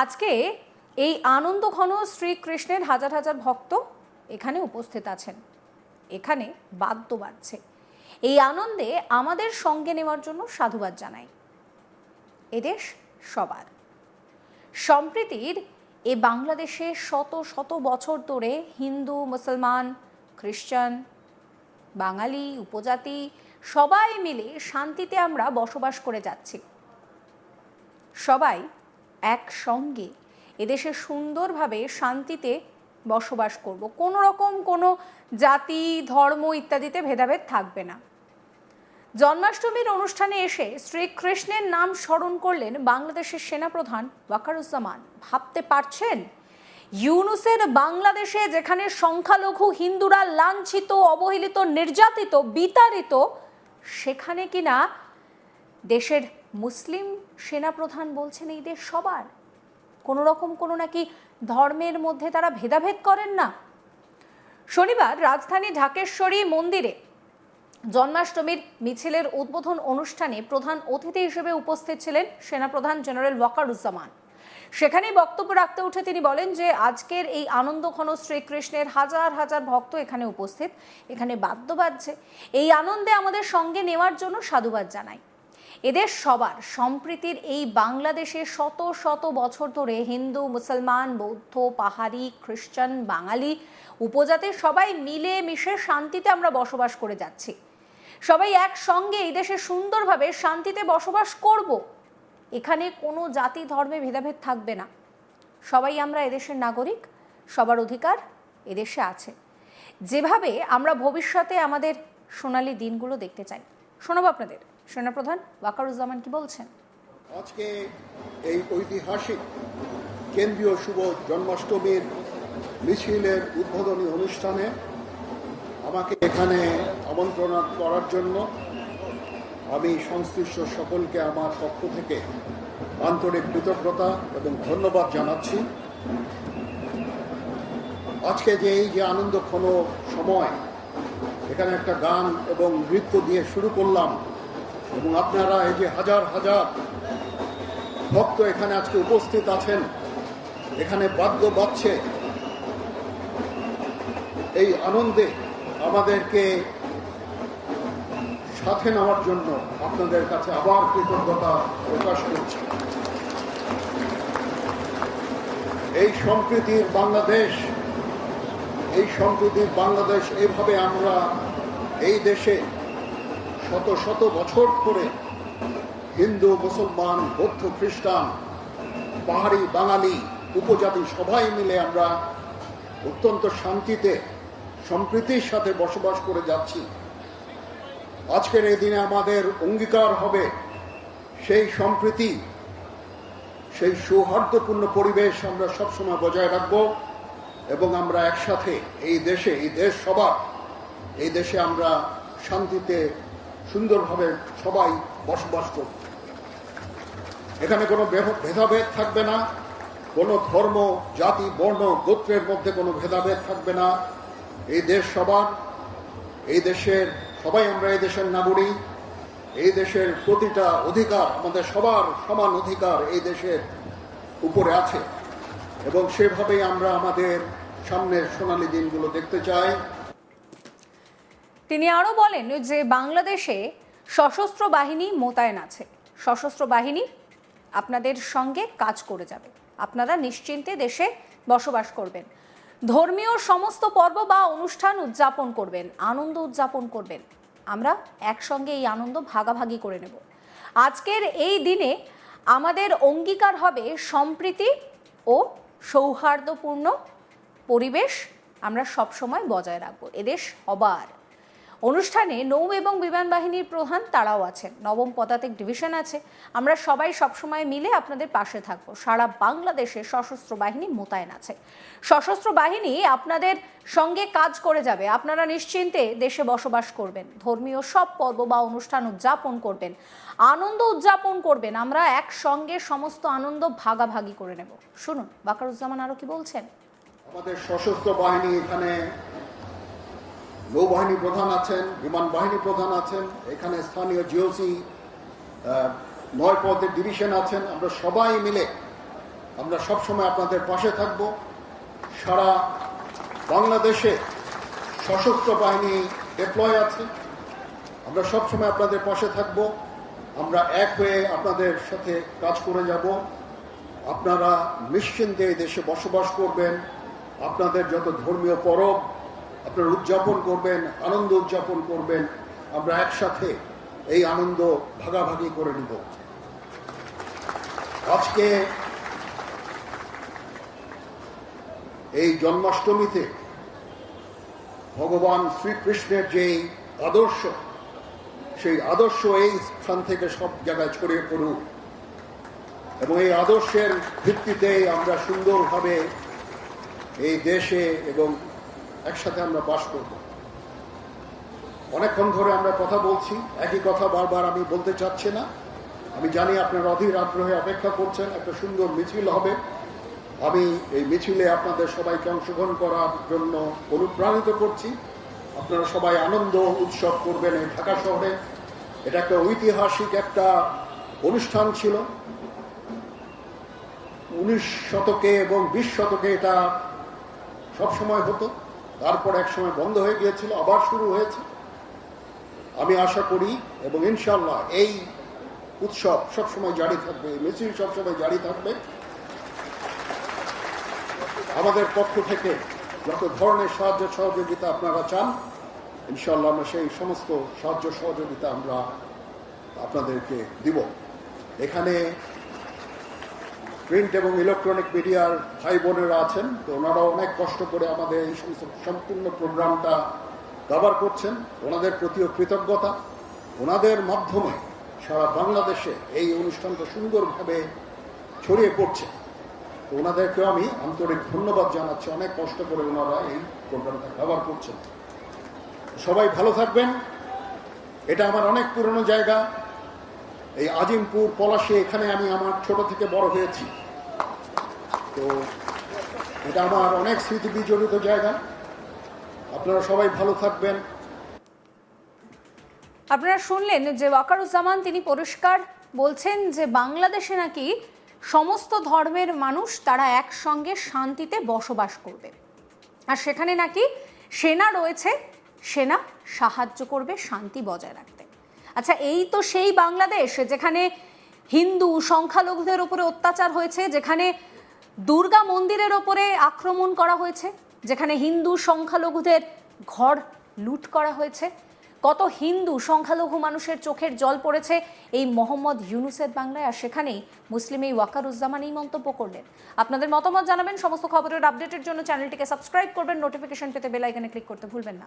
আজকে এই আনন্দ ঘন শ্রীকৃষ্ণের হাজার হাজার ভক্ত এখানে উপস্থিত আছেন। এখানে বাদ্য বাজছে। এই আনন্দে আমাদের সঙ্গে নেওয়ার জন্য সাধুবাদ জানাই। এদেশ সবার। সম্প্রীতির এ বাংলাদেশে শত শত বছর ধরে হিন্দু, মুসলমান খ্রিস্টান বাঙালি, উপজাতি সবাই মিলে শান্তিতে আমরা বসবাস করে যাচ্ছি। সবাই একসঙ্গে এদেশে সুন্দরভাবে শান্তিতে বসবাস করব। কোনো রকম কোনো জাতি, ধর্ম ইত্যাদিতে ভেদাভেদ থাকবে না। জন্মাষ্টমীর অনুষ্ঠানে এসে শ্রীকৃষ্ণের নাম স্মরণ করলেন বাংলাদেশের সেনাপ্রধান ওয়াকারুজ্জামান। ভাবতে পারছেন? ইউনুসের বাংলাদেশে যেখানে সংখ্যালঘু হিন্দুরা লাঞ্ছিত, অবহেলিত, নির্যাতিত, বিতাড়িত, সেখানে কিনা দেশের মুসলিম সেনাপ্রধান বলছেন এই দেশ সবার। কোনো রকম কোনো নাকি ধর্মের মধ্যে তারা ভেদাভেদ করেন না। শনিবার রাজধানী ঢাকেশ্বরী মন্দিরে জন্মাষ্টমীর মিছিলের উদ্বোধন অনুষ্ঠানে প্রধান অতিথি হিসেবে উপস্থিত ছিলেন সেনাপ্রধান জেনারেল ওয়াকারুজ্জামান। সেখানেই বক্তব্য রাখতে উঠে তিনি বলেন যে, আজকের এই আনন্দঘন শ্রীকৃষ্ণের হাজার হাজার ভক্ত এখানে উপস্থিত। এখানে বাদ্য বাজছে এই আনন্দে আমাদের সঙ্গে নেওয়ার জন্য সাধুবাদ জানাই। এদের সবার সম্প্রীতির এই বাংলাদেশে শত শত বছর ধরে হিন্দু, মুসলমান, বৌদ্ধ, পাহাড়ি, খ্রিস্টান, বাঙালি উপজাতির সবাই মিলে মিশে শান্তিতে আমরা বসবাস করে যাচ্ছি। সবাই একসঙ্গে এই দেশে সুন্দরভাবে শান্তিতে বসবাস করব। এখানে কোনো জাতি, ধর্মে ভেদাভেদ থাকবে না। সবাই আমরা এদেশের নাগরিক, সবার অধিকার এদেশে আছে। যেভাবে আমরা ভবিষ্যতে আমাদের সোনালি দিনগুলো দেখতে চাই। শোনাবো আপনাদের। সেনাপ্রধান ওয়াকারুজ্জামান কি বলছেন? আজকে এই ঐতিহাসিক কেন্দ্রীয় শুভ জন্মাষ্টমীর মিছিলের উদ্বোধনী অনুষ্ঠানে আমাকে এখানে আমন্ত্রণ করার জন্য আমি সংশ্লিষ্ট সকলকে আমার পক্ষ থেকে আন্তরিক কৃতজ্ঞতা এবং ধন্যবাদ জানাচ্ছি। আজকে যে এই যে আনন্দক্ষণ সময়, এখানে একটা গান এবং নৃত্য দিয়ে শুরু করলাম এবং আপনারা এই যে হাজার হাজার ভক্ত এখানে আজকে উপস্থিত আছেন, এখানে বাদ্য বাজছে। এই আনন্দে আমাদেরকে সাথে নেওয়ার জন্য আপনাদের কাছে আবার কৃতজ্ঞতা প্রকাশ করছি। এই সম্প্রীতির বাংলাদেশ, এই সম্প্রীতির বাংলাদেশ এভাবে আমরা এই দেশে শত শত বছর ধরে হিন্দু, মুসলমান, বৌদ্ধ, খ্রিস্টান, পাহাড়ি বাঙালি উপজাতি সবাই মিলে আমরা অত্যন্ত শান্তিতে, সম্প্রীতির সাথে বসবাস করে যাচ্ছি। আজকের এই দিনে আমাদের অঙ্গীকার হবে সেই সম্প্রীতি, সেই সৌহার্দ্যপূর্ণ পরিবেশ আমরা সবসময় বজায় রাখব এবং আমরা একসাথে এই দেশে, এই দেশ সবার, এই দেশে আমরা শান্তিতে সুন্দরভাবে সবাই বসবাস করব। এখানে কোনো ভেদাভেদ থাকবে না। কোনো ধর্ম, জাতি, বর্ণ, গোত্রের মধ্যে কোনো ভেদাভেদ থাকবে না। এই দেশ সবার। এই দেশের, সবাই আমরা এই দেশের নাগরিক। এই দেশের প্রতিটা অধিকার আমাদের সবার সমান অধিকার এই দেশের উপরে আছে। এবং সেভাবেই আমরা আমাদের সামনের সোনালী দিনগুলো দেখতে চাই। তিনি আরও বলেন যে বাংলাদেশে সশস্ত্র বাহিনী মোতায়েন আছে। সশস্ত্র বাহিনী আপনাদের সঙ্গে কাজ করে যাবে। আপনারা নিশ্চিন্তে দেশে বসবাস করবেন। ধর্মীয় সমস্ত পর্ব বা অনুষ্ঠান উদযাপন করবেন, আনন্দ উদযাপন করবেন। আমরা একসঙ্গে এই আনন্দ ভাগাভাগি করে নেব। আজকের এই দিনে আমাদের অঙ্গীকার হবে সম্প্রীতি ও সৌহার্দ্যপূর্ণ পরিবেশ আমরা সবসময় বজায় রাখব। এদেশ সবার অনুষ্ঠানে নৌ এবং বিমান বাহিনীর প্রধান তারাও আছেন। নবম পদাতিক ডিভিশন আছে। আমরা সবাই সবসময় মিলে আপনাদের পাশে থাকব। সারা বাংলাদেশে সশস্ত্র বাহিনী মোতায়েন আছে। সশস্ত্র বাহিনী আপনাদের সঙ্গে কাজ করে যাবে। আপনারা নিশ্চিন্তে দেশে বসবাস করবেন। ধর্মীয় সব পর্ব বা অনুষ্ঠান উদযাপন করবেন। আনন্দ উদযাপন করবেন। আমরা একসঙ্গে সমস্ত আনন্দ ভাগাভাগি করে নেব। শুনুন, বাকারুজ্জামান আরও কি বলছেন? আমাদের সশস্ত্র বাহিনী এখানে নৌবাহিনী প্রধান আছেন, বিমান বাহিনী প্রধান আছেন, এখানে স্থানীয় জিওসি নয় পদের ডিভিশন আছেন। আমরা সবাই মিলে আমরা সবসময় আপনাদের পাশে থাকব। সারা বাংলাদেশে সশস্ত্র বাহিনী ডিপ্লয় আছে। আমরা সবসময় আপনাদের পাশে থাকব। আমরা এক হয়ে আপনাদের সাথে কাজ করে যাব। আপনারা নিশ্চিন্তে এই দেশে বসবাস করবেন। আপনাদের যত ধর্মীয় পরব আপনারা উদযাপন করবেন, আনন্দ উদযাপন করবেন, আমরা একসাথে এই আনন্দ ভাগাভাগি করে নিব। আজকে এই জন্মাষ্টমীতে ভগবান শ্রীকৃষ্ণের যেই আদর্শ, সেই আদর্শ এই স্থান থেকে সব জায়গায় ছড়িয়ে পড়ুক। এবং এই আদর্শের ভিত্তিতে আমরা সুন্দরভাবে এই দেশে এবং একসাথে আমরা বাস করব। অনেকক্ষণ ধরে আমরা কথা বলছি, একই কথা বারবার আমি বলতে চাচ্ছি না। আমি জানি আপনারা অধীর আগ্রহে অপেক্ষা করছেন, একটা সুন্দর মিছিল হবে। আমি এই মিছিলে আপনাদের সবাইকে অংশগ্রহণ করার জন্য অনুপ্রাণিত করছি। আপনারা সবাই আনন্দ উৎসব করবেন এই ঢাকা শহরে। এটা একটা ঐতিহাসিক একটা অনুষ্ঠান ছিল। উনিশ শতকে এবং বিশ শতকে এটা সবসময় হতো। তারপর এক সময় বন্ধ হয়ে গিয়েছিল, আবার শুরু হয়েছে। আমি আশা করি এবং ইনশাল্লাহ এই উৎসব সবসময় জারি থাকবে, এই মিছিল সবসময় জারি থাকবে। আমাদের পক্ষ থেকে যত ধরনের সাহায্য সহযোগিতা আপনারা চান ইনশাল্লাহ আমরা সেই সমস্ত সাহায্য সহযোগিতা আমরা আপনাদেরকে দিব। এখানে প্রিন্ট এবং ইলেকট্রনিক মিডিয়ার ভাই বোনেরা আছেন, তো ওনারা অনেক কষ্ট করে আমাদের এই সম্পূর্ণ প্রোগ্রামটা কভার করছেন। ওনাদের প্রতিও কৃতজ্ঞতা। ওনাদের মাধ্যমে সারা বাংলাদেশে এই অনুষ্ঠানটা সুন্দরভাবে ছড়িয়ে পড়ছে। তো ওনাদেরকেও আমি আন্তরিক ধন্যবাদ জানাচ্ছি। অনেক কষ্ট করে ওনারা এই প্রোগ্রামটা কভার করছেন। সবাই ভালো থাকবেন। এটা আমার অনেক পুরনো জায়গা। এই আজিমপুর পলাশে এখানে আমি আমার ছোট থেকে বড় হয়েছি। তো এটা আমার অনেক স্মৃতি বিজড়িত জায়গা। আপনারা সবাই ভালো থাকবেন। আপনারা শুনলেন যে ওয়াকারুজ্জামান তিনি পরিষ্কার বলছেন যে বাংলাদেশে নাকি সমস্ত ধর্মের মানুষ তারা একসঙ্গে শান্তিতে বসবাস করবে। আর সেখানে নাকি সেনা রয়েছে, সেনা সাহায্য করবে শান্তি বজায় রাখতে। আচ্ছা এই তো সেই বাংলাদেশ যেখানে হিন্দু সংখ্যালঘুদের উপরে অত্যাচার হয়েছে, যেখানে দুর্গা মন্দিরের ওপরে আক্রমণ করা হয়েছে, যেখানে হিন্দু সংখ্যালঘুদের ঘর লুট করা হয়েছে। কত হিন্দু সংখ্যালঘু মানুষের চোখের জল পড়েছে এই মোহাম্মদ ইউনুসের বাংলায়, আর সেখানেই মুসলিম এই ওয়াকারুজ্জামান এই মন্তব্য করলেন। আপনাদের মতামত জানাবেন, সমস্ত খবরের আপডেটের জন্য চ্যানেলটিকে সাবস্ক্রাইব করবেন, নোটিফিকেশন পেতে বেল আইকনে ক্লিক করতে ভুলবেন না।